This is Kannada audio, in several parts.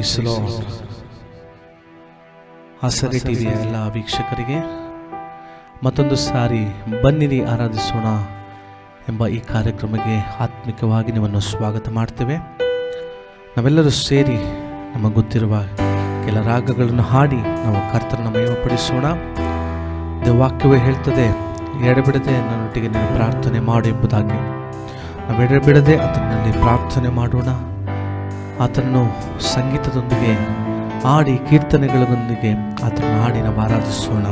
ಪ್ರೈಸಲೋ ಹಸರಿ ಟಿವಿಯ ಎಲ್ಲ ವೀಕ್ಷಕರಿಗೆ. ಮತ್ತೊಂದು ಸಾರಿ ಬನ್ನಿರಿ ಆರಾಧಿಸೋಣ ಎಂಬ ಈ ಕಾರ್ಯಕ್ರಮಕ್ಕೆ ಆತ್ಮಿಕವಾಗಿ ನಿಮ್ಮನ್ನು ಸ್ವಾಗತ ಮಾಡ್ತೇವೆ. ನಾವೆಲ್ಲರೂ ಸೇರಿ ನಮಗೆ ಗೊತ್ತಿರುವ ಕೆಲ ರಾಗಗಳನ್ನು ಹಾಡಿ ನಾವು ಕರ್ತರನ್ನ ಮಹಿಮಪಡಿಸೋಣ ಇದು ವಾಕ್ಯವೇ ಹೇಳ್ತದೆ ಎಡೆಬಿಡದೆ ನನ್ನೊಟ್ಟಿಗೆ ನೀನು ಪ್ರಾರ್ಥನೆ ಮಾಡು ಎಂಬುದಾಗಿ. ನಾವು ಎಡೆಬಿಡದೆ ಅದನ್ನಲ್ಲಿ ಪ್ರಾರ್ಥನೆ ಮಾಡೋಣ. ಆತನನ್ನು ಸಂಗೀತದೊಂದಿಗೆ ಹಾಡಿ ಕೀರ್ತನೆಗಳೊಂದಿಗೆ ಆತನ ಹಾಡಿ ಆರಾಧಿಸೋಣ.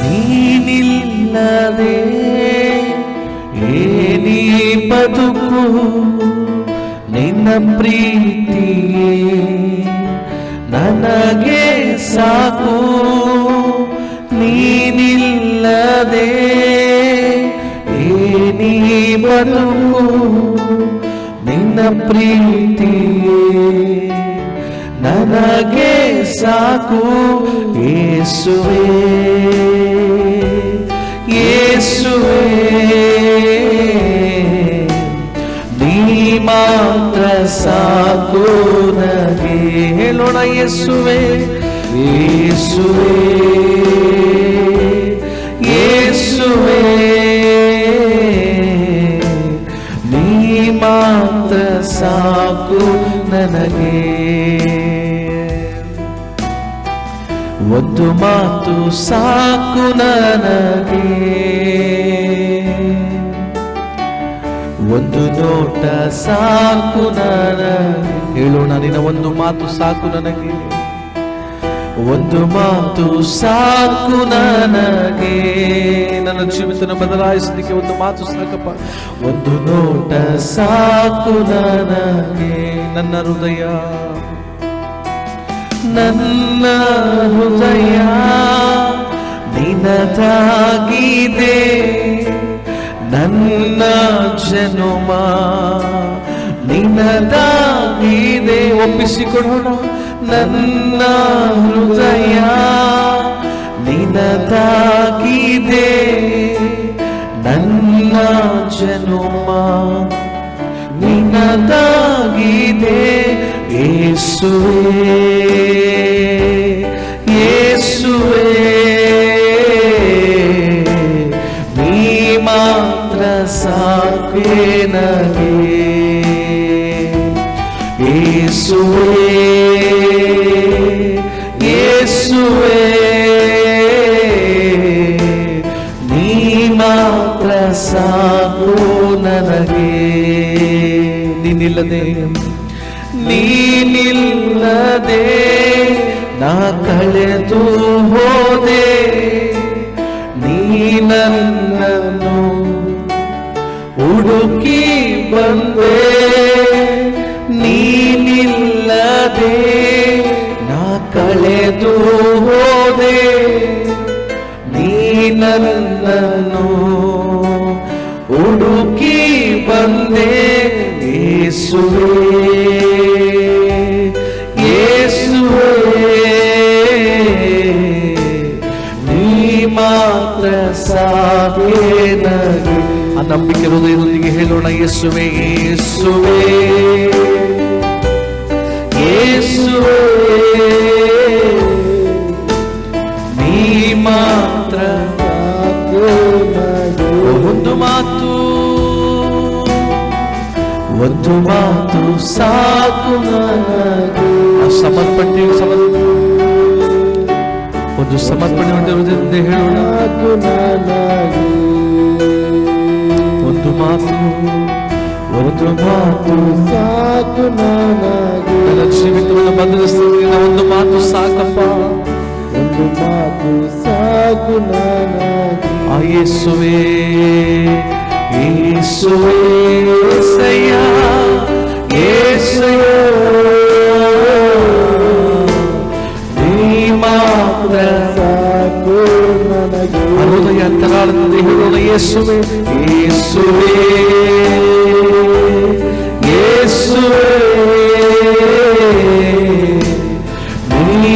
ನೀನಿಲ್ಲದೆ ಏನಿ ಬದುಕು ನಿನ್ನ ಪ್ರೀತಿಯೇ ನನಗೆ ಸಾಕು. ನೀನಿಲ್ಲದೆ ಏನಿ ಬದುಕು ನಿನ್ನ ಪ್ರೀತಿ ನನಗೆ ಸಾಕು ಏಸುವೆ ಏಸುವೆ. ನೀ ಮಾತ್ರ ಸಾಕು ನನಗೆ. ಹೇಳೋಣ ಏಸುವೆ ಯೇಸುವೆ ಯೇಸುವೆ ನೀ ಮಾತ್ರ ಸಾಕು ನನಗೆ. ಒಂದು ಮಾತು ಸಾಕು ನನಗೆ. ಒಂದು ನೋಟ ಸಾಕು ನನಗೆ. ಹೇಳೋಣ ನಿನ್ನ ಒಂದು ಮಾತು ಸಾಕು ನನಗೆ. ಒಂದು ಮಾತು ಸಾಕು ನನಗೆ. ನನ್ನ ಜೀವಿತನ ಬದಲಾಯಿಸಲಿಕ್ಕೆ ಒಂದು ಮಾತು ಸಾಕಪ್ಪ. ಒಂದು ನೋಟ ಸಾಕು ನನಗೆ. ನನ್ನ ಹೃದಯ ನನ್ನ ಹೃದಯ ನಿನದಾಗಿದೆ. ನನ್ನ ಜನುಮ ನಿನದಾಗಿದೆ. ಒಪ್ಪಿಸಿಕೊಡೋಣ ನನ್ನ ಹೃದಯ ನಿನದಾಗಿದೆ ನನ್ನ ಜನುಮ ನಿನದಾಗಿದೆ ಯೇಸುವೆ ಯೇಸುವೆ ನೀ ಮಾತ್ರ ಸಾಕೆ ನೀನಿಲ್ಲದೆ ನೀನಿಲ್ಲದೆ ನಾ ಕಳೆದು ಹೋದೆ. ನೀ ನನ್ನನ್ನು ಹುಡುಕಿ ಬಂದೆ. ನೀನಿಲ್ಲದೆ ನಾ ಕಳೆದು ಹೋದೆ. ನಂಬಿಕೆ ಹೃದಯದೊಂದಿಗೆ ಹೇಳೋಣ ಯೇಸುವೆ ಯೇಸುವೆ ಯೇಸುವೆ ನೀ ಮಾತ್ರ ಒಂದು ಮಾತು ಒಂದು ಮಾತು ಸಾಕು ನನಗೆ ಆ ಸಮರ್ಪಣೆ ಸಮರ್ಪಣೆ ಒಂದು ಸಮರ್ಪಣೆ ಹೃದಯದಿಂದ ಹೇಳೋಣ ಒಂದು ಮಾತು ಒಂದು ಮಾತು ಸಾಕು ನನಗೆ ನನ್ನ ಜೀವಿತವನ್ನು ಬದಲಿಸ್ತೀನಿ ಒಂದು ಮಾತು ಸಾಕಪ್ಪ ಒಂದು ಮಾತು ಸಾಕು ನನಗೆ ಆ ಯೇಸುವೆ ಯೇಸುವೆ ಸಯ್ಯ ಯೇಸಯ್ಯ ನೀ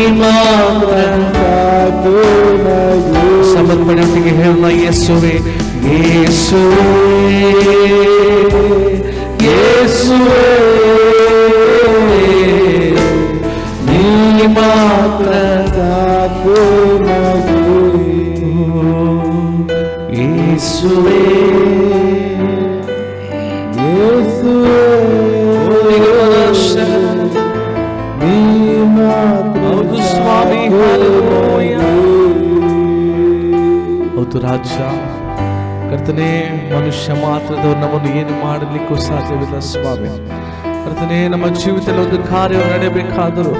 ಮಾತ್ರ ಸಾಕು ನನಗೆ ಹೃದಯ ಅಂತರಾಳದಲ್ಲಿ ಹೇಳೋಣ ಯೇಸುವೆ ಮಾಡಲಿಕ್ಕೂ ಸಾಧ್ಯವಿಲ್ಲ, ಸ್ವಾಮಿ. ಕರ್ತನೇ, ನಮ್ಮ ಜೀವಿತದಲ್ಲಿ ಒಂದು ಕಾರ್ಯ ನಡೆಯಬೇಕಾದರೂ,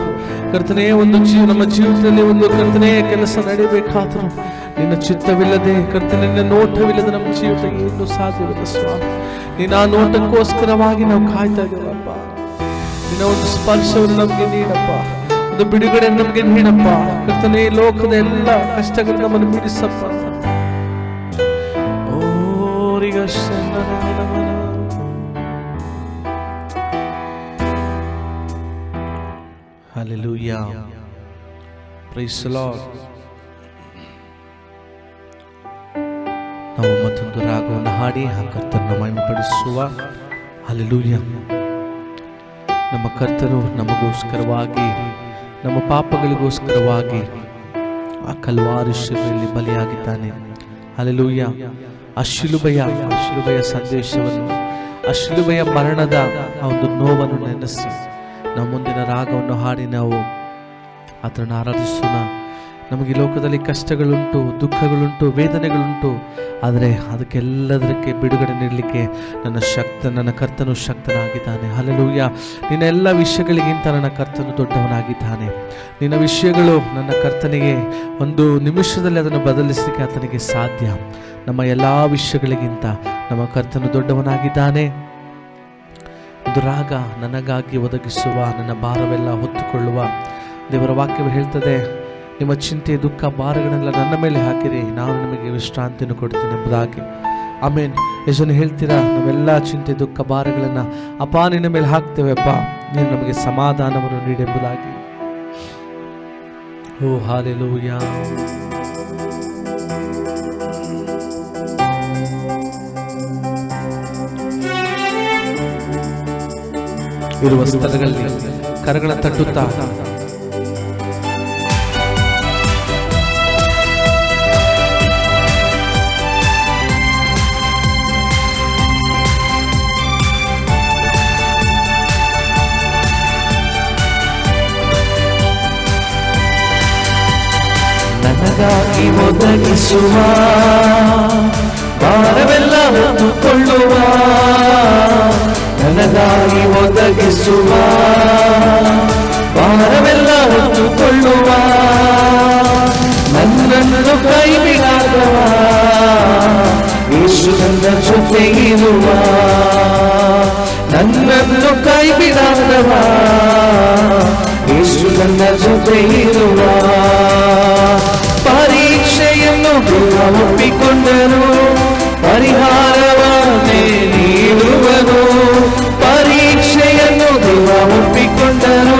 ಕರ್ತನೇ, ಒಂದು ಜೀವ, ನಮ್ಮ ಜೀವಿತದಲ್ಲಿ ಒಂದು ಕರ್ತನೇ ಕೆಲಸ ನಡೆಯಬೇಕಾದರೂ, ನಿನ್ನ ಚಿತ್ತವಿಲ್ಲದೆ, ಕರ್ತನೆ, ನಿನ್ನ ನೋಟವಿಲ್ಲದೆ ನಮ್ಮ ಜೀವಿತ ಸಾಧ್ಯವಿಲ್ಲ, ಸ್ವಾಮಿ. ನಿನ್ನ ಆ ನೋಟಕ್ಕೋಸ್ಕರವಾಗಿ ನಾವು ಕಾಯ್ತಾ ಇದ್ದೇವಪ್ಪ ನಿನ್ನ ಒಂದು ಸ್ಪರ್ಶವನ್ನು ನಮಗೆ ನೀಡಪ್ಪ. ಒಂದು ಬಿಡುಗಡೆ ನಮಗೆ ನೀಡಪ್ಪ. ಕರ್ತನೇ ಲೋಕದ ಎಲ್ಲ ಕಷ್ಟಗಳು ನಮ್ಮನ್ನು ಬಿಡಿಸಪ್ಪ. Hallelujah. Praise the Lord. ನಾವು ಮತ್ತೊಂದು ರಾಗವನ್ನು ಹಾಡಿ ಆ ಕರ್ತನ ಮಹಿಮೆಪಡಿಸುವ. ಹಲಲೂಯ ನಮ್ಮ ಕರ್ತನು ನಮಗೋಸ್ಕರವಾಗಿ, ನಮ್ಮ ಪಾಪಗಳಿಗೋಸ್ಕರವಾಗಿ ಆ ಕಲ್ವಾರು ಶಿಲುಬೆಯಲ್ಲಿ ಬಲಿಯಾಗಿದ್ದಾನೆ. ಹಲಲೂಯ ಅಶಿಲುಬೆಯ ಅಶಿಲುಬೆಯ ಸಂದೇಶವನ್ನು, ಅಶಿಲುಬೆಯ ಮರಣದ ಆ ಒಂದು ನೋವನ್ನು ನೆನೆಸಿ. ನಾವು ಮುಂದಿನ ರಾಗವನ್ನು ಹಾಡಿ ನಾವು ಆತನನ್ನು ಆರಾಧಿಸೋಣ. ನಮಗೆ ಲೋಕದಲ್ಲಿ ಕಷ್ಟಗಳುಂಟು, ದುಃಖಗಳುಂಟು, ವೇದನೆಗಳುಂಟು, ಆದರೆ ಅದಕ್ಕೆಲ್ಲದಕ್ಕೆ ಬಿಡುಗಡೆ ನೀಡಲಿಕ್ಕೆ ನನ್ನ ಶಕ್ತ ನನ್ನ ಕರ್ತನು ಶಕ್ತನಾಗಿದ್ದಾನೆ. ಹಲಲೂಯ ನಿನ್ನ ಎಲ್ಲ ವಿಷಯಗಳಿಗಿಂತ ನನ್ನ ಕರ್ತನು ದೊಡ್ಡವನಾಗಿದ್ದಾನೆ. ನಿನ್ನ ವಿಷಯಗಳು ನನ್ನ ಕರ್ತನಿಗೆ ಒಂದು ನಿಮಿಷದಲ್ಲಿ ಅದನ್ನು ಬದಲಿಸಲಿಕ್ಕೆ ಆತನಿಗೆ ಸಾಧ್ಯ. ನಮ್ಮ ಎಲ್ಲ ವಿಷಯಗಳಿಗಿಂತ ನಮ್ಮ ಕರ್ತನು ದೊಡ್ಡವನಾಗಿದ್ದಾನೆ. ಒಂದು ನನಗಾಗಿ ಒದಗಿಸುವ, ನನ್ನ ಭಾರವೆಲ್ಲ ಹೊತ್ತುಕೊಳ್ಳುವ. ದೇವರ ವಾಕ್ಯವು ಹೇಳ್ತದೆ, ನಿಮ್ಮ ಚಿಂತೆ, ದುಃಖ, ಭಾರಗಳನ್ನೆಲ್ಲ ನನ್ನ ಮೇಲೆ ಹಾಕಿರಿ, ನಾನು ನಿಮಗೆ ವಿಶ್ರಾಂತಿಯನ್ನು ಕೊಡ್ತೀನಿ ಎಂಬುದಾಗಿ. ಆಮೇನ್. ಯಜನ ಹೇಳ್ತೀರಾ, ನಾವೆಲ್ಲ ಚಿಂತೆ, ದುಃಖ, ಭಾರಗಳನ್ನು ಅಪ್ಪ, ನಿನ್ನ ಮೇಲೆ ಹಾಕ್ತೇವೆಪ್ಪ ನೀನು ನಮಗೆ ಸಮಾಧಾನವನ್ನು ನೀಡೆಂಬುದಾಗಿ ಓ, ಹಾಲೆಲೂಯಾ. ಇರುವ ಸ್ಥಳಗಳಲ್ಲಿ ಕರಗಳ ತಟ್ಟುತ್ತಾ. ನನಗಾಗಿ ಒದಗಿಸುವ ಭಾರವೆಲ್ಲ ಹೊತ್ತುಕೊಳ್ಳುವ. ನನಗಾಗಿ ಒದಗಿಸುವ, ಭಾರವೆಲ್ಲ ಹೊತ್ತುಕೊಳ್ಳುವ ನನ್ನನ್ನು ಕೈ ಬಿಡಾದವ ಯೇಸು ನನ್ನ ಜೊತೆ ಇರುವ ನನ್ನನ್ನು ಕೈ ಬಿಡಾದವ ಯೇಸು ನನ್ನ ಜೊತೆ ಇರುವ. ಪರೀಕ್ಷೆಯನ್ನು ದೂರ ಒಪ್ಪಿಕೊಂಡನು, ಪರಿಹಾರವನ್ನೇ ನೀಡುವನು. ಪರೀಕ್ಷೆಯನ್ನು ದೇವ ಒಪ್ಪಿಕೊಂಡನು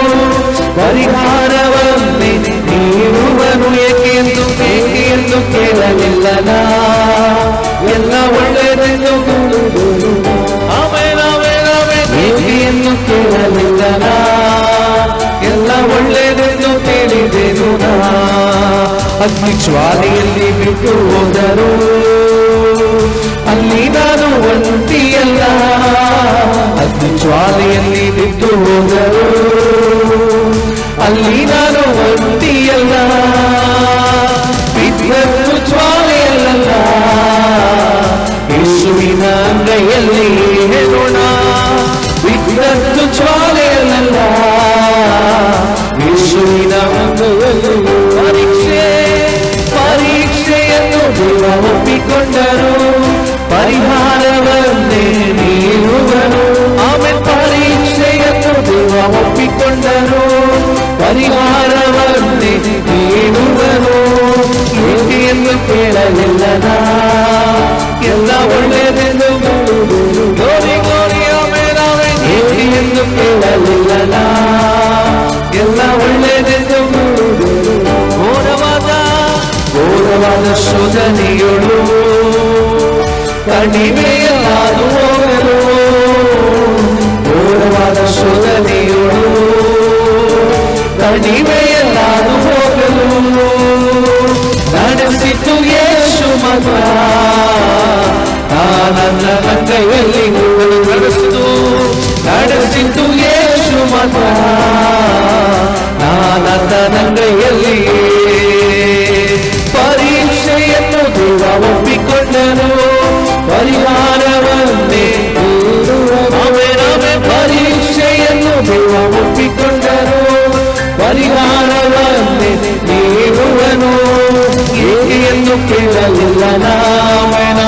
ಪರಿಹಾರವನ್ನೇ ನೀಡುವನು ಏಕೆಂದು ಬೇಕೆ ಎಂದು ಕೇಳಲಿಲ್ಲನ ಎಲ್ಲ ಒಳ್ಳೆಯದೆಂದು ಕೂಡುವುದು ಎಂದು ಕೇಳಲಿಲ್ಲನ ಎಲ್ಲ ಒಳ್ಳೆಯದೆಂದು ತಿಳಿದೆನು ನಾ. ಅಗ್ನಿ ಜ್ವಾಲೆಯಲ್ಲಿ ಬಿಟ್ಟು ಹೋದರು. ಅಲ್ಲಿ ನಾನು ಒಂಟಿಯಲ್ಲ ಅಗ್ನಿ ಜ್ವಾಲೆಯಲ್ಲಿ ಬಿಟ್ಟು ಹೋದರು ಅಲ್ಲಿ ನಾನು ಒಂಟಿಯಲ್ಲ ಬಿದ್ದದ್ದು ಜ್ವಾಲೆಯಲ್ಲ ಯೇಸುವಿನ ಅಂಗೈಯಲ್ಲಿ ಹೇಳೋಣ ಬಿದ್ದದ್ದು ಜ್ವಾಲೆಯಲ್ಲ ಯೇಸುವಿನ ಅಂಗೈಯಲ್ಲಿ ಪರೀಕ್ಷೆ ಪರೀಕ್ಷೆಯನ್ನು ದೂರ ಒಪ್ಪಿಕೊಂಡರು ಪರಿಹಾರವನ್ನೇ ನೀಡುವನು ಆಮೇಲೆ ಪರೀಕ್ಷೆಯನ್ನು ದೂರ ಒಪ್ಪಿಕೊಂಡರು ಪರಿಹಾರವನ್ನೇ ನೀಡುವನು ಏಕೆ ಎಂದು ಕೇಳಲಿಲ್ಲನ ಎಲ್ಲ ಒಳ್ಳೆಯದೆಂದು ಗುರುಗಳು ಗೋರಿ ಗೋರಿ ಆಮೇಲೆ ಆಮೇಲೆ ಏಕೆ ಎಂದು ಕೇಳಲಿಲ್ಲನ ಎಲ್ಲ ಒಳ್ಳೆಯದೆಂದು ಗುರುಗಳು ಘೋರವಾದ ಘೋರವಾದ ಶೋಧನೆಗಳು ಕಣಿವೆಯಲ್ಲಾದು ಹೋಗಲು ಘೋರವಾದ ಶೋಧನೆಯೋಡು ಕಣಿವೆಯಲ್ಲಾದು ಹೋಗಲು ನಡೆಸಿತು ಯೇಸು ಮಾತ್ರ. ನನ್ನ ಕೈಯಲ್ಲಿ ನಡೆಸಿತು. ನಡೆಸಿತು ಯೇಸು ಮಾತ್ರ. ನಾನಂದ ನಂಗೈಯಲ್ಲಿ ಪರೀಕ್ಷೆಯನ್ನು ದೇವ ಒಪ್ಪಿಕೊಂಡನು. ಪರಿಹಾರವನ್ನೇ ಆಮೇಲೆ ಪರೀಕ್ಷೆಯನ್ನು ದೇವ ಒಪ್ಪಿಕೊಂಡನು ಪರಿಹಾರವನ್ನೇ ನೀಡುವನು ಏಕೆ ಎಂದು ಕೇಳಲಿಲ್ಲ ನಾವೇನ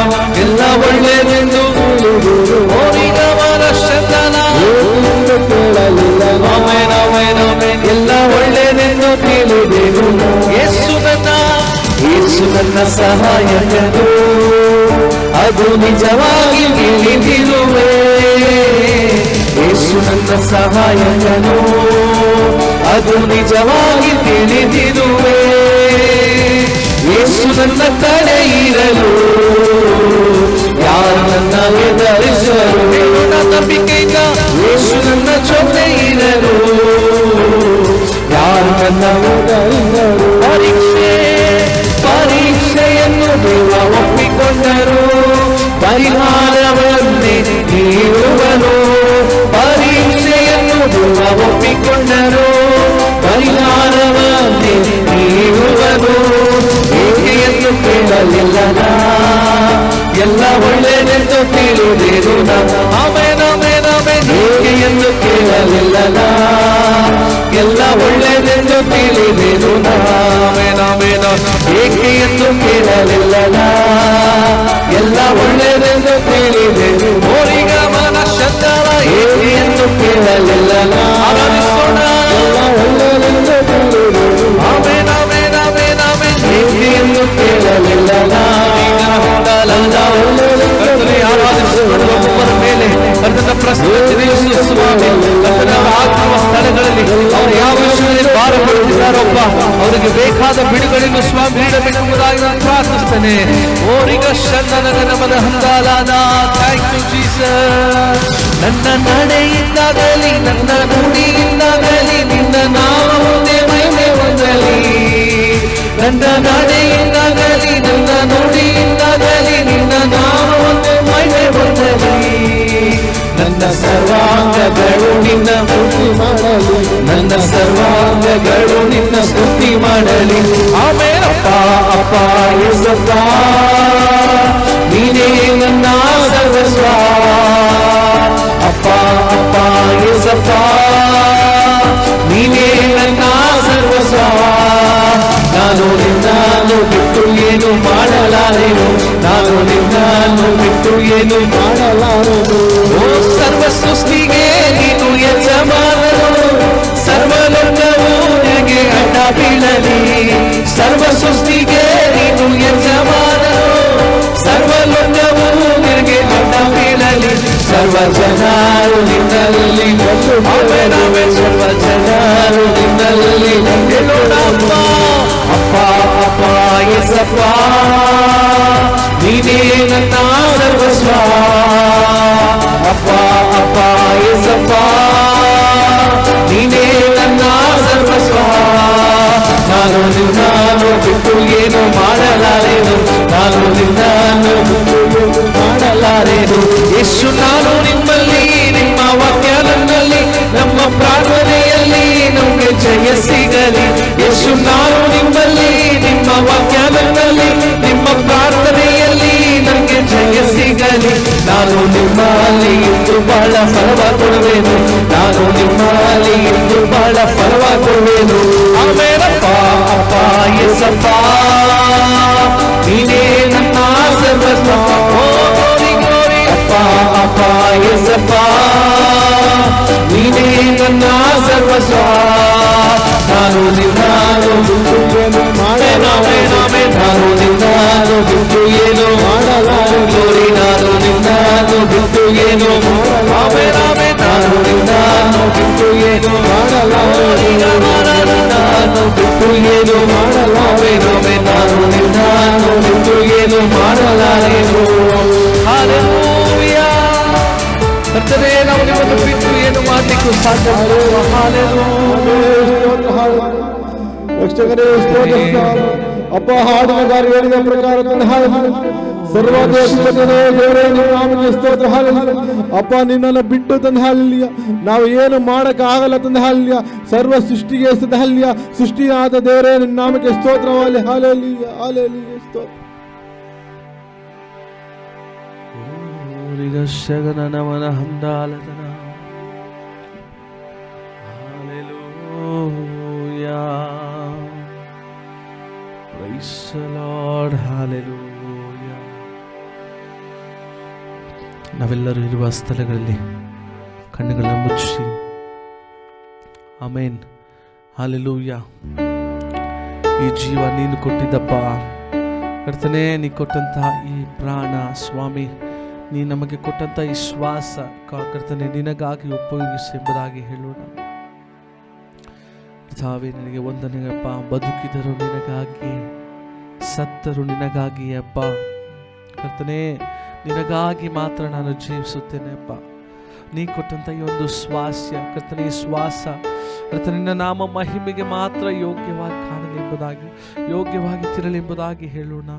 ಎಲ್ಲ ಒಳ್ಳೆಯದೆಂದು ಓರಿಗವನ ಶತನ ಕೇಳಲಿಲ್ಲ ಆಮೇನ್ ಆಮೇನ್ ಆಮೇನ್ ಎಲ್ಲ ಒಳ್ಳೆಯದೆಂದು ತಿಳಿದೆನು ಯೇಸು ನನ್ನ ಯೇಸು ನನ್ನ ಸಹಾಯಕನು ಅದು ನಿಜವಾಗಿ ತಿಳಿದಿರುವೆ ಯೇಸು ನನ್ನ ಸಹಾಯಕನು ಅದು ನಿಜವಾಗಿ ತಿಳಿದಿರುವೆ ಯೇಸು ನನ್ನ ಕಡೆ ಇರಲು ಯಾರು ನನ್ನ ಎದುರಿಸಲು ನನ್ನ ನಂಬಿಕೆಯಿಂದ ಯೇಸು ನನ್ನ ಜೊತೆ ಇರಲು ಯಾರು ನನ್ನ ಪರೀಕ್ಷೆ ಪರೀಕ್ಷೆಯನ್ನು ದೇವ ಒಪ್ಪಿಕೊಂಡರು ಪರಿಹಾರವನ್ನೇ ನೀಡುವನು ಪರೀಕ್ಷೆಯನ್ನು ದೇವ ಒಪ್ಪಿಕೊಂಡರು ಪರಿಹಾರವನ್ನೇ ನೀಡುವನು ಏಕೆ ಎಂದು ಕೇಳಲಿಲ್ಲ ನಾ. ಎಲ್ಲ ಒಳ್ಳೆಯದೆಂದು ತಿಳಿದಿರು ಆಮೇನ ಆಮೇನ ಆಮೇನ್ ಏಕೆ ಎಂದು ಕೇಳಲಿಲ್ಲ ನಾ. ಎಲ್ಲ ಒಳ್ಳೆಯದೆಂದು ತಿಳಿದಿರು ಆಮೇನ ಆಮೇನ ಏಕೆ ಎಂದು ಕೇಳಲಿಲ್ಲ ನಾ. ಎಲ್ಲ ಒಳ್ಳೆಯದೆಂದು ತಿಳಿದಿರು ಮೋರಿಗ ಮನ ಶಂಕರ ಏಕೆ ಎಂದು ಕೇಳಲಿಲ್ಲ ನಾ. ಆರಾಧಿಸೋಣ ಆಮೇನ್ ಆಮೇನ್ ಆಮೇನ್ ಆಮೇನ್ ಏಕೆ ಎಂದು ಕೇಳಲಿಲ್ಲ ನಾ. ಕರ್ತನೇ ಆರಾಧಿಸಿಕೊಂಡು ಒಬ್ಬೊಬ್ಬರ ಮೇಲೆ ಕರ್ತನ ಪ್ರಸ್ತುತ ಸ್ವಾಮಿ ಕರ್ತನ ಆಗಿರುವ ಸ್ಥಳಗಳಲ್ಲಿ ಅವರು ಯಾವ ವಿಷಯದಲ್ಲಿ ಭಾರ ಪಡುತ್ತಿದ್ದಾರೊಬ್ಬ? ಅವರಿಗೆ ಬೇಕಾದ ಬಿಡುಗಡೆಯನ್ನು ಸ್ವಾಮಿ ನೀಡಬೇಕೆಂಬುದಾಗಿ ನಾನು ಪ್ರಾರ್ಥಿಸ್ತೇನೆ ಓರಿಗ ಶನ್ನನ ನಮನ ಹಂದಾಲಾದ ಥ್ಯಾಂಕ್ ಯು ಜೀಸಸ್ ನನ್ನ ನಡೆಯಿಂದಾಗಲಿ, ನನ್ನ ನುಡಿಯಿಂದಾಗಲಿ ನಿನ್ನ ನಾಮವನ್ನೇ ಮೈಮೆ ಹೊಂದಲಿ ನನ್ನ ನಡೆಯಿಂದಾಗಲಿ, ನನ್ನ ನುಡಿಯಿಂದಾಗಲಿ, ನಿನ್ನ ನಾಮವನ್ನೇ ಮೈಮೆ ಹೊಂದಲಿ ನನ್ನ ಸರ್ವಾಂಗಗಳು ನಿನ್ನ ಸ್ತುತಿ ಮಾಡಲಿ. ನನ್ನ ಸರ್ವಾಂಗಗಳು ನಿನ್ನ ಸ್ತುತಿ ಮಾಡಲಿ. ಆಮೇಲೆ ಅಪ್ಪ ಅಪ್ಪ ಎಸಪ್ಪ ನೀನೇ ನನ್ನ ಸರ್ವಸ್ವ. ಅಪ್ಪ ಅಪ್ಪ ಎಸಪ್ಪ ನೀನೇ ನನ್ನ ಸರ್ವಸ್ವ. ನಾನು ನಿನ್ನನ್ನು ಬಿಟ್ಟು ಏನು ಮಾಡಲಾರೆನು ನಾನು ನಿನ್ನನ್ನು ಬಿಟ್ಟು ಏನು ಮಾಡಲಾರೆನು ಓ ಸರ್ವ ಸೃಷ್ಟಿಗೆ ನೀನು ಯಜಮಾನನು ಸರ್ವಲೋಕವು ನಿನಗೆ ಅಡ್ಡ ಬೀಳಲಿ ಸರ್ವ ಸೃಷ್ಟಿಗೆ ನೀನು ಯಜಮಾನನು ಸರ್ವಲೋಕವು ನಿನಗೆ ಅಡ್ಡ ಬೀಳಲಿ ಸರ್ವ ಜನರು ನಿನ್ನಲ್ಲಿ ಒಂದು ನಾವೇ ಸರ್ವ ಜನರು ನಿನ್ನಲ್ಲಿ ಹೇಳೋಣ ಅಪ್ಪ ಅಪ್ಪ ಅಪ್ಪ ಎಸಪ್ಪ ನೀನೇ ನನ್ನ ಸರ್ವಸ್ವ ಅಪ್ಪ ಅಪ್ಪ ಎಸಪ್ಪ ನೀನೇ ನನ್ನ ಸರ್ವಸ್ವ ನಾನು ನಿನ್ನನ್ನು ಬಿಟ್ಟು ಏನು ಮಾಡಲಾರೆನು ನಾನು ನಿನ್ನನ್ನು ಬಿಟ್ಟು ಏನು ಮಾಡಲಾರೆನು ಎಷ್ಟು ನಾನು ನಿಮ್ಮಲ್ಲಿ ನಿಮ್ಮ ವಾಕ್ಯ ನನ್ನಲ್ಲಿ ನಮ್ಮ ಪ್ರಾರ್ಥನೆಯಲ್ಲಿ ನಮಗೆ ಜಯ ಸಿಗಲಿ ಎಷ್ಟು ನಾನು ನಿಮ್ಮಲ್ಲಿ ನಿಮ್ಮ ವಾಕ್ಯ ನನ್ನಲ್ಲಿ ನಿಮ್ಮ ಪ್ರಾರ್ಥನೆಯಲ್ಲಿ ನನಗೆ ಜಯ ಸಿಗಲಿ ನಾನು ನಿಮ್ಮಲ್ಲಿ ಇದ್ದು ಬಹಳ ಫಲವ ಕೊಡುವೆನು ನಾನು ನಿಮ್ಮಲ್ಲಿ ಇದ್ದು ಬಹಳ ಫಲವ ಕೊಡುವೆನು ಆಮೇಲಪ್ಪ ಅಪ್ಪ ಎಸಪ್ಪ ನೀನೇ ನನ್ನ ಸರ್ವಸ್ವ ಓ ಗೋರಿ ಗೋರಿ ಅಪ್ಪ ಅಪ್ಪ ಎಸಪ್ಪ ನೀನೇ ನನ್ನ ಸರ್ವಸ್ವ. ನಾನು ನಿನ್ನಾನು ಬಿಟ್ಟು ಏನು ಮಾಡಲಾರೆ ನಾಮೇ ನಾನು ನಿನ್ನಾನು ಬಿಟ್ಟು ಏನು ಮಾಡಲಾರೆ? ಗೋರಿ ನಾನು ನಿನ್ನಾನು ಬಿಟ್ಟು ಏನು ನಾವೇ ನಾಮೇ ನಾನು ನಿನ್ನಾನು ಬಿಟ್ಟು ಏನು ಮಾಡಲಾರೆ? ನಾನು ಬಿಟ್ಟು ಏನು ಮಾಡಲಾರೆ? ನಾಮೇ ನಾನು ನಿನ್ನಾನು ಬಿಟ್ಟು ಏನು ಮಾಡಲಾರೆನು ಕರ್ತನೇ ನಾವು ನಿಮ್ಮನ್ನು ಬಿಟ್ಟು ಏನು ಮಾಡಲಿಕ್ಕೂ ಸಾಧ್ಯ. ಅಪ್ಪ ಹಾಡುಗಾರ ಹೇಳಿದ ಪ್ರಕಾರ ದೇವರೇ ನಿನ್ನ. ಅಪ್ಪ ನಿನ್ನನ್ನು ಬಿಟ್ಟು ತಂದೆ ಹಾಲಿಲ್ಲ ನಾವು ಏನು ಮಾಡಕ್ ಆಗಲ್ಲ ತಂದೆ ಹಾಲಿಲ್ಲ ಸರ್ವ ಸೃಷ್ಟಿಗೆ ಸದಹಲ್ಯ ಹಾಲಿಯ ಸೃಷ್ಟಿಯಾದ ದೇವರೇ ನಿನ್ನ ನಾಮಕ್ಕೆ ಸ್ತೋತ್ರವಾಗಲಿ ಹಾಲಲ್ಲಿ ಹಾಲೆಲೂಯ Praise Lord. ನಾವೆಲ್ಲರೂ ಇರುವ ಸ್ಥಳಗಳಲ್ಲಿ ಕಣ್ಣುಗಳನ್ನು ಮುಚ್ಚಿ. ಆಮೇನ್ ಹಾಲೆಲೂಯ ಈ ಜೀವ ನೀನು ಕೊಟ್ಟಿದ್ದಪ್ಪ ಕರ್ತನೇ, ನೀ ಕೊಟ್ಟಂತಹ ಈ ಪ್ರಾಣ, ಸ್ವಾಮಿ ನೀ ನಮಗೆ ಕೊಟ್ಟಂತ ಈ ಶ್ವಾಸ, ಕರ್ತನೆ, ನಿನಗಾಗಿ ಉಪಯೋಗಿಸಿ ಎಂಬುದಾಗಿ ಹೇಳೋಣ. ತಾವೇ ನಿನಗೆ ಒಂದನೆಯಪ್ಪ ಬದುಕಿದರು ನಿನಗಾಗಿ, ಸತ್ತರು ನಿನಗಾಗಿ, ಅಪ್ಪ. ಕರ್ತನೆ, ನಿನಗಾಗಿ ಮಾತ್ರ ನಾನು ಜೀವಿಸುತ್ತೇನೆ, ಅಪ್ಪ. ನೀ ಕೊಟ್ಟಂತ ಈ ಒಂದು ಸ್ವಾಸ್ಯ ಕರ್ತನೆ, ಈ ಶ್ವಾಸ, ಕರ್ತನೆ, ನಿನ್ನ ನಾಮ ಮಹಿಮೆಗೆ ಮಾತ್ರ ಯೋಗ್ಯವಾಗಿ ಕಾಣಲಿ ಎಂಬುದಾಗಿ, ಯೋಗ್ಯವಾಗಿ ತಿರಲಿ ಎಂಬುದಾಗಿ ಹೇಳೋಣ.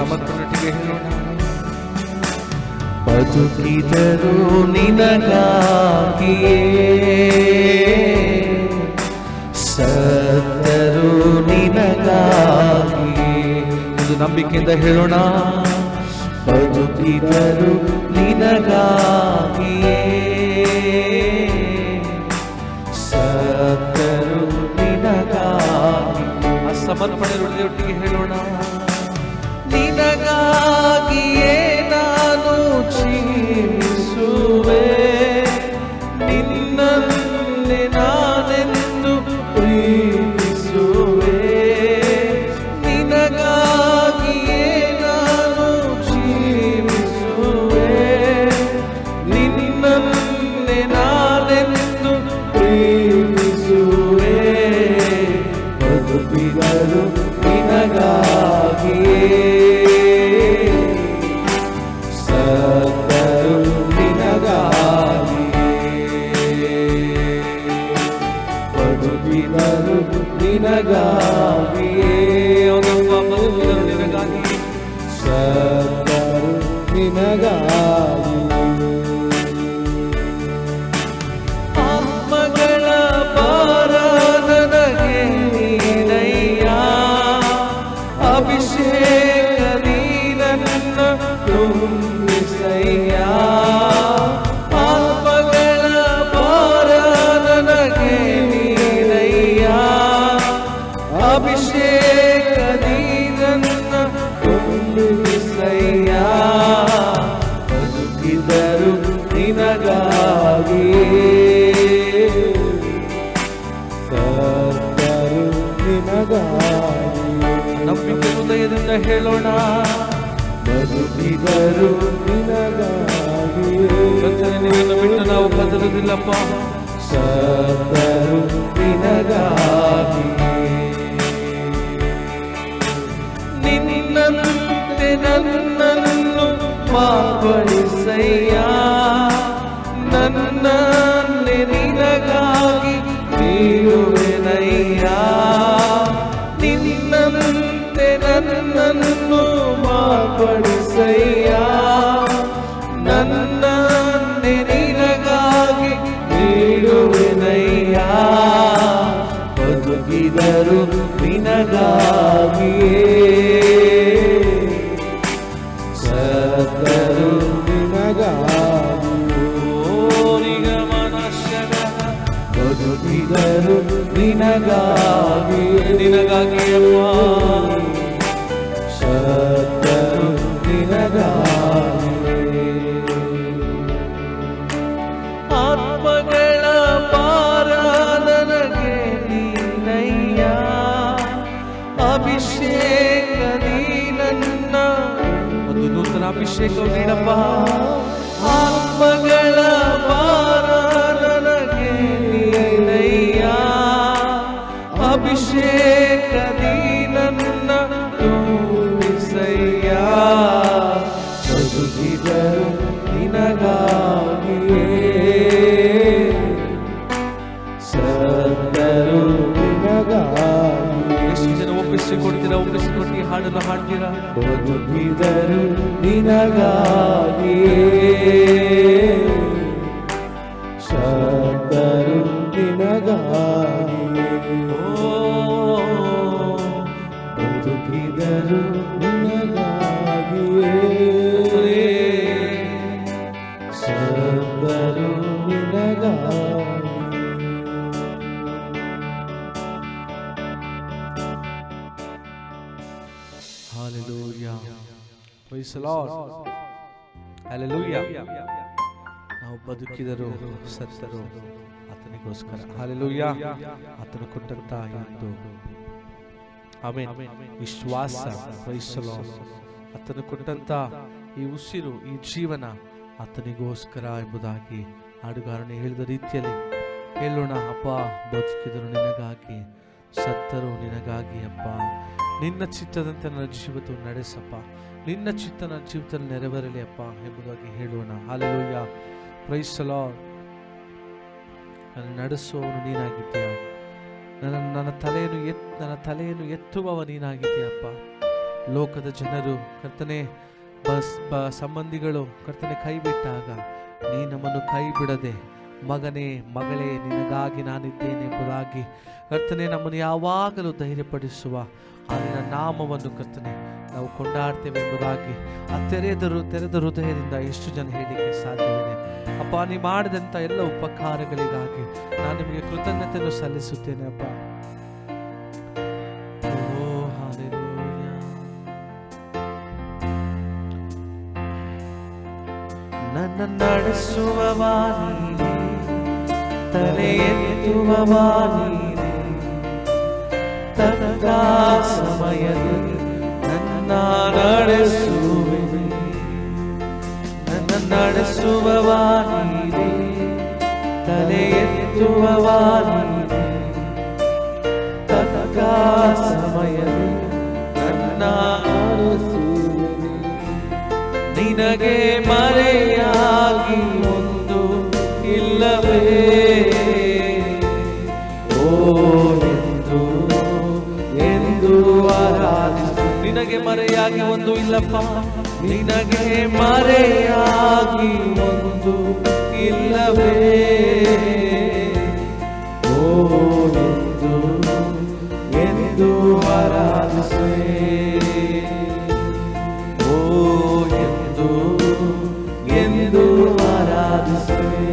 ಸಮರ್ಪಣೆಗೆ ಹೇಳೋಣ. ಬದುಕಿದರು ನಿನಗಾಗಿಯೇ. ಸತ್ತರು ನಿನಗಾಗಿಯೇ. ಒಂದು ನಂಬಿಕೆಯಿಂದ ಹೇಳೋಣ. ಬದುಕಿದರು ನಿನಗಾಗಿಯೇ. ಸತ್ತರು ನಿನಗಾಗಿ ಆ ಸಮರ್ಪಣೆ ಒಟ್ಟಿಗೆ ಹೇಳೋಣ. ನಿನಗಾಗಿಯೇ ಬದುಕಿದರು ನಿನಗಾಗಿಯೇ ಅವನೊಬ್ಬ ಬದುಕಿದರು ನಿನಗಾಗಿ ಸತ್ತರು ನಿನಗಾಗಿ ಹೃದಯದಿಂದ ಹೇಳೋಣ. ಬದುಕಿದರು ನಿನಗಾಗಿ ಕರ್ತನೆ ನಿನ್ನನ್ನು ಬಿಟ್ಟು ನಾವು ಕದಲುವುದಿಲ್ಲಪ್ಪ ಸತ್ತರು ನಿನಗಾಗಿ ನಿನ್ನಂತೆ ನನ್ನನ್ನು ಮಾಪಡಿಸಯ್ಯ ನನ್ನಲ್ಲಿ ಮಾರ್ಪಡಿಸಯ್ಯ ನನ್ನ ನಿನಗಾಗಿ ನೀಡುವೆನಯ್ಯ. ಬದುಕಿದರು ನಿನಗಾಗಿಯೇ. ಸತ್ತರು ನಿನಗಾಗಿ ಬದುಕಿದರು ನಿನಗಾಗಿ ಅಭಿಷೇಕ ನೀನನ್ನ ಒಂದು ಹಾಡ್ತೀರಾ? ಬದುಕಿದರು ನಿನಗಾಗಿಯೇ. ಸತ್ತರು ನಿನಗಾಗಿಯೇ. ಓ. ಬದುಕಿದರು ಬದುಕಿದರು ಸತ್ತರು ಆತನಿಗೋಸ್ಕರ. ಹಾಲೆಲೂಯ ಆತನು ಕೊಟ್ಟಂತ ಒಂದು ಆಮೇಲೆ ವಿಶ್ವಾಸ. ವಹಿಸಲು ಆತನು ಕೊಟ್ಟಂತ ಈ ಉಸಿರು ಈ ಜೀವನ ಆತನಿಗೋಸ್ಕರ ಎಂಬುದಾಗಿ ಹಾಡುಗಾರನೇ ಹೇಳಿದ ರೀತಿಯಲ್ಲಿ ಹೇಳೋಣ ಅಪ್ಪ ಬದುಕಿದರು ನಿನಗಾಗಿ ಸತ್ತರು ನಿನಗಾಗಿ ಅಪ್ಪ. ನಿನ್ನ ಚಿತ್ತದಂತೆ ನನ್ನ ಜೀವಿತ ನಡೆಸಪ್ಪ. ನಿನ್ನ ಚಿತ್ತ ನನ್ನ ಜೀವಿತದಲ್ಲಿ ನೆರವೇರಲಿ ಅಪ್ಪ ಎಂಬುದಾಗಿ ಹೇಳೋಣ. ಹಾಲೆಲೂಯ ಪ್ರೈಸ್ ಲಾರ್ಡ್ ನನ್ನ ನಡೆಸುವವನು ನೀನಾಗಿದ್ದೀಯ. ನನ್ನ ನನ್ನ ತಲೆಯನ್ನು ಎತ್, ನನ್ನ ತಲೆಯನ್ನು ಎತ್ತುವವ ನೀನಾಗಿದ್ದೀಯಪ್ಪ. ಲೋಕದ ಜನರು, ಕರ್ತನೆ, ಬಸ್, ಬ, ಸಂಬಂಧಿಗಳು, ಕರ್ತನೆ ಕೈ ಬಿಟ್ಟಾಗ ನೀ ನಮ್ಮನ್ನು ಕೈ ಬಿಡದೆ ಮಗನೇ, ಮಗಳೇ, ನಿನಗಾಗಿ ನಾನಿದ್ದೇನೆ ಎಂಬುದಾಗಿ ಕರ್ತನೆ ನಮ್ಮನ್ನು ಯಾವಾಗಲೂ ಧೈರ್ಯಪಡಿಸುವ ನಿನ್ನ ನಾಮವನ್ನು ಕರ್ತನೆ ನಾವು ಕೊಂಡಾಡ್ತೇವೆ ಎಂಬುದಾಗಿ ಆ ತೆರೆದರು ತೆರೆದ ಹೃದಯದಿಂದ ಎಷ್ಟು ಜನ ಹೇಳಲಿಕ್ಕೆ ಸಾಧ್ಯವಿದೆ? ಅಪ್ಪ ನೀವು ಮಾಡಿದಂಥ ಎಲ್ಲ ಉಪಕಾರಗಳಿಗಾಗಿ ನಾನು ನಿಮಗೆ ಕೃತಜ್ಞತೆಯನ್ನು ಸಲ್ಲಿಸುತ್ತೇನೆ, ಅಪ್ಪ. ನನ್ನ ನಡೆಸುವವ ತಲೆ ಎತ್ತುವವ ತಕ್ಕ ಸಮಯದಲ್ಲಿ ನನ್ನ ನಡೆಸುವೆ ನಡೆಸುವವ ತಲೆ ಎತ್ತುವವ ನೀನೇ ಸಮಯದಲ್ಲಿ ನನ್ನ ನಿನಗೆ ಮರೆಯಾಗಿ ಒಂದು ಇಲ್ಲವೇ? ಓ ಎಂದು ಎಂದು ಆರಾಧಿಸು. ನಿನಗೆ ಮರೆಯಾಗಿ ಒಂದು ಇಲ್ಲಪ್ಪ. ನಿನಗೆ ಮರೆಯಾಗಿ ಒಂದು ಇಲ್ಲವೇ? ಓ ಎಂದು ಎಂದು ಓ, ಎಂದು ಎಂದು ಆರಾಧಿಸುವೆ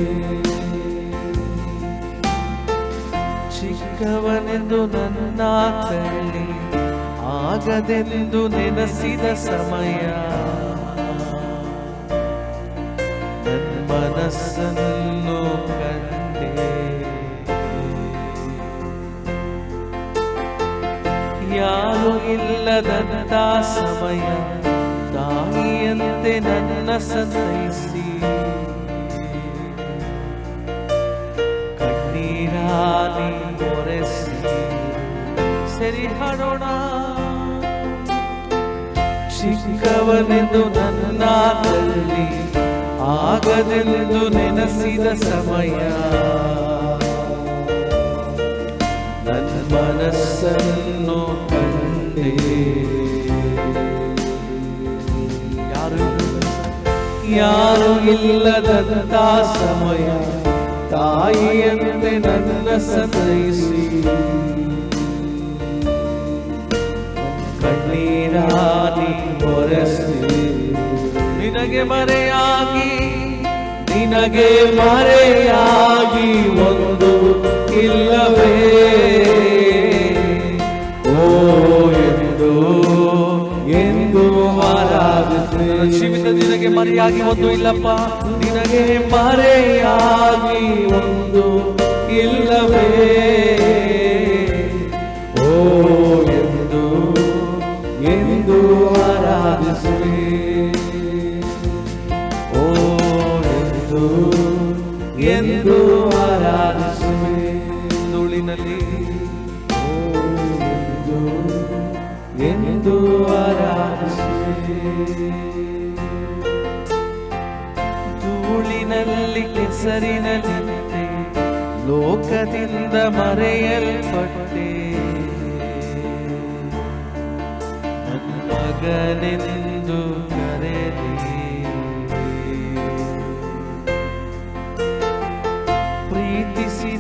ಚಿಕ್ಕವನೆಂದು ನನ್ನ ತಳ್ಳಿ, ಆಗದೆಂದು ನೆನೆಸಿದ ಸಮಯ. ಮನಸ್ಸನ್ನು ಕಂಡೆ. ಯಾರು ಇಲ್ಲದಂತ ಸಮಯ ತಾಯಿಯಂತೆ ನನ್ನ ಸಂತೈಸಿ ಕಣ್ಣೀರಾಲಿ ಒರೆಸಿ. ಸರಿ ಹಾಡೋಣ. ಚಿಕ್ಕವನೆಂದು ನನ್ನ ತಳ್ಳಿ ಆಗದೆಂದು ನೆನೆಸಿದ ಸಮಯ. ನನ್ನ ಮನಸ್ಸನ್ನು ಕಂಡೆ. ಯಾರು? ಯಾರು ಇಲ್ಲದಂತ ಸಮಯ. ತಾಯಿಯಂತೆ ನನ್ನ ಸಂತೈಸಿ. ಕಣ್ಣೀರಾಲಿ ಒರೆಸಿ. ನಿನಗೆ ಮರೆಯಾಗಿ ನಿನಗೆ ಮರೆಯಾಗಿ ಒಂದು ಇಲ್ಲವೇ? ಓ ಎಂದು ಎಂದು ಆರಾಧಿಸಿ. ಜೀವಿತ ನಿನಗೆ ಮರೆಯಾಗಿ ಒಂದು ಇಲ್ಲಪ್ಪ, ನಿನಗೆ ಮರೆಯಾಗಿ ಒಂದು ಇಲ್ಲವೇ? ಓ ಎಂದು ಎಂದು ಆರಾಧಿಸುವೆ ಎಂದು ಎಂದು ಆರಾಧಿಸುವೆ. ಧೂಳಿನಲ್ಲಿ. ಎಂದು ಎಂದು ಆರಾಧಿಸುವೆ. ಧೂಳಿನಲ್ಲಿ ಕೆಸರಿನಲ್ಲಿ ಲೋಕದಿಂದ ಮರೆಯಲ್ಪಟ್ಟೆ. ಮಗನೆಂದು ಕರೆದೆ.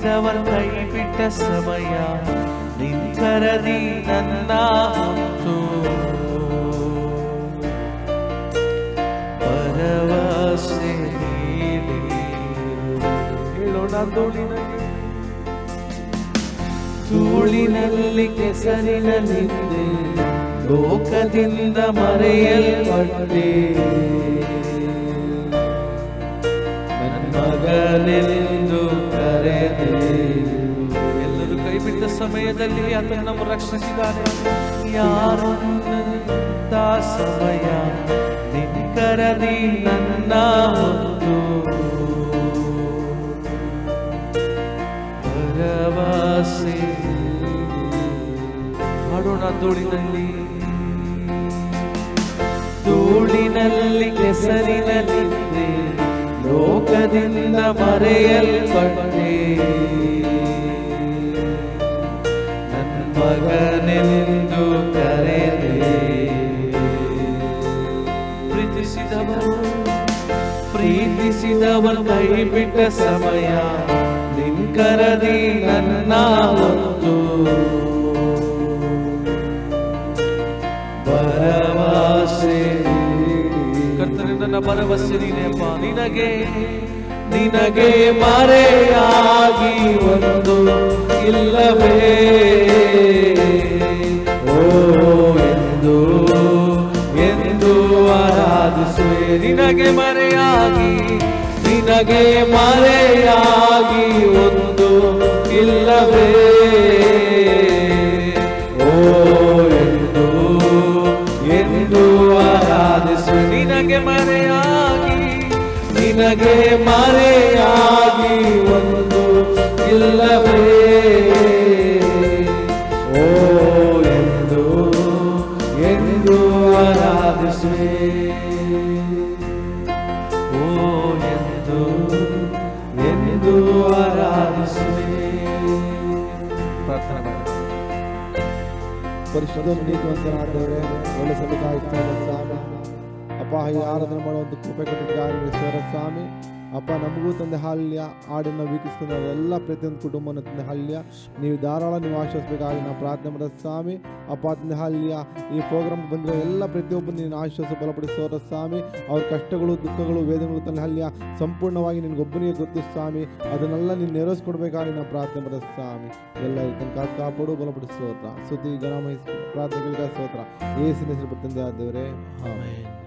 ಕೈ ಬಿಟ್ಟ ಸಮಯ ನಿಂಕರದಿ ನನ್ನ ಹೊತ್ತು ಭರವಸೆ ನೀಡಿ ಹೇಳೋಣ ಧೂಳಿನಲ್ಲಿ. ಧೂಳಿನಲ್ಲಿ ಕೆಸರಿನಲ್ಲಿದ್ದೆ ಲೋಕದಿಂದ ಮರೆಯಲ್ಪಟ್ಟೆ. ನನ್ನ ಮಗನೆಂದು ಸಮಯದಲ್ಲಿ ಆತನು ನಮ್ಮ ರಕ್ಷಿಸಿದ್ದಾನೆ ಯಾರು ನನ್ನಂತ ಸಮಯ ನಿನ್ ಕರದಿ ನನ್ನ ಹೊತ್ತು ಭರವಸೆ ಹಾಡೋಣ ಧೂಳಿನಲ್ಲಿ ಧೂಳಿನಲ್ಲಿ ಕೆಸರಿನಲ್ಲಿದ್ದೆ ಲೋಕದಿಂದ ಮರೆಯಲ್ಪಟ್ಟೆ ಮಗನೆಂದು ಕರೆದೆ. ಪ್ರೀತಿಸಿದವರು ಪ್ರೀತಿಸಿದವರು ಕೈ ಬಿಟ್ಟ ಸಮಯ, ನಿಂಕರದಿ ನನ್ನ ಒಂದು. ಭರವಸೆ ಕರ್ತನೆ ನನ್ನ ಭರವಸೆ ನೀನೆಪ್ಪ ನಿನಗೆ ನಿನಗೆ ಮರೆಯಾಗಿ ಒಂದು ಇಲ್ಲವೇ? ಓ, ಎಂದು ಎಂದು ಆರಾಧಿಸುವೆ. ನಿನಗೆ ಮರೆಯಾಗಿ ನಿನಗೆ ಮರೆಯಾಗಿ ಒಂದು ಇಲ್ಲವೇ? ಓ, ಎಂದು ಎಂದು ಆರಾಧಿಸುವೆ. ನಿನಗೆ ಮರೆಯಾಗಿ ನಿನಗೆ ಮರೆಯಾಗಿ ಒಂದು ಇಲ್ಲವೇ? ಓ, ಎಂದು ಎಂದು ಆರಾಧಿಸುವೆ. ಓ, ಎಂದು ಎಂದು ಆರಾಧಿಸುವೆ. ಪ್ರಾರ್ಥನೆ ಮಾಡಿ. ಪರಿಶುದ್ಧ ನೀತಿವಂತನಾದವರೇ ಒಳ್ಳೆ ಸಲುವಾಗಿ ಸ್ವಾಮಿ ಅಪ್ಪ, ಈ ಆರಾಧನೆ ಮಾಡುವಂತ ಕೃಪೆ ಕೊಟ್ಟಿದ್ದಾರೆ ಸ್ವಾಮಿ, ಅಪ್ಪ, ನಮಗೂ ತಂದೆ ಹಾಲ್ಯ ಹಾಡನ್ನು ವೀಕ್ಷಿಸ್ತಾ ಎಲ್ಲ ಪ್ರತಿಯೊಂದು ಕುಟುಂಬನ ತಂದೆ ಹಾಲ್ಯ ನೀವು ಧಾರಾಳ, ನೀವು ಆಶ್ವಾಸಬೇಕಾಗಿ ನಾವು ಪ್ರಾರ್ಥನೆ ಮಾಡೋದ. ಸ್ವಾಮಿ, ಅಪ್ಪ, ತಂದೆ ಹಾಲ್ಯ ಈ ಪ್ರೋಗ್ರಾಮ್ ಬಂದರೆ ಎಲ್ಲ ಪ್ರತಿಯೊಬ್ಬರು ನೀನು ಆಶ್ವಾಸ ಬಲಪಡಿಸೋರ ಸ್ವಾಮಿ. ಅವ್ರ ಕಷ್ಟಗಳು, ದುಃಖಗಳು, ವೇದನೆಗಳು ತಂದೆ ಹಾಲ್ಯ ಸಂಪೂರ್ಣವಾಗಿ ನಿನಗೊಬ್ಬನಿಗೆ ಗೊತ್ತು, ಸ್ವಾಮಿ. ಅದನ್ನೆಲ್ಲ ನೀನು ನೆರವೇರಿಸ್ಕೊಡ್ಬೇಕಾಗಿ ನಾವು ಪ್ರಾರ್ಥನೆ ಮಾಡಿದ, ಸ್ವಾಮಿ. ಎಲ್ಲ ತನಕ ಕಾಪಾಡು ಬಲಪಡಿಸೋತ್ರ ಸುದ್ದಿ ಗಣಮಯ ಪ್ರಾರ್ಥನೆಗಳಿಗೆ ಸ್ತೋತ್ರ ಏಸಿನ ಹೆಸರು ತಂದೆ ಆದವರೇ. ಆಮೆನ್.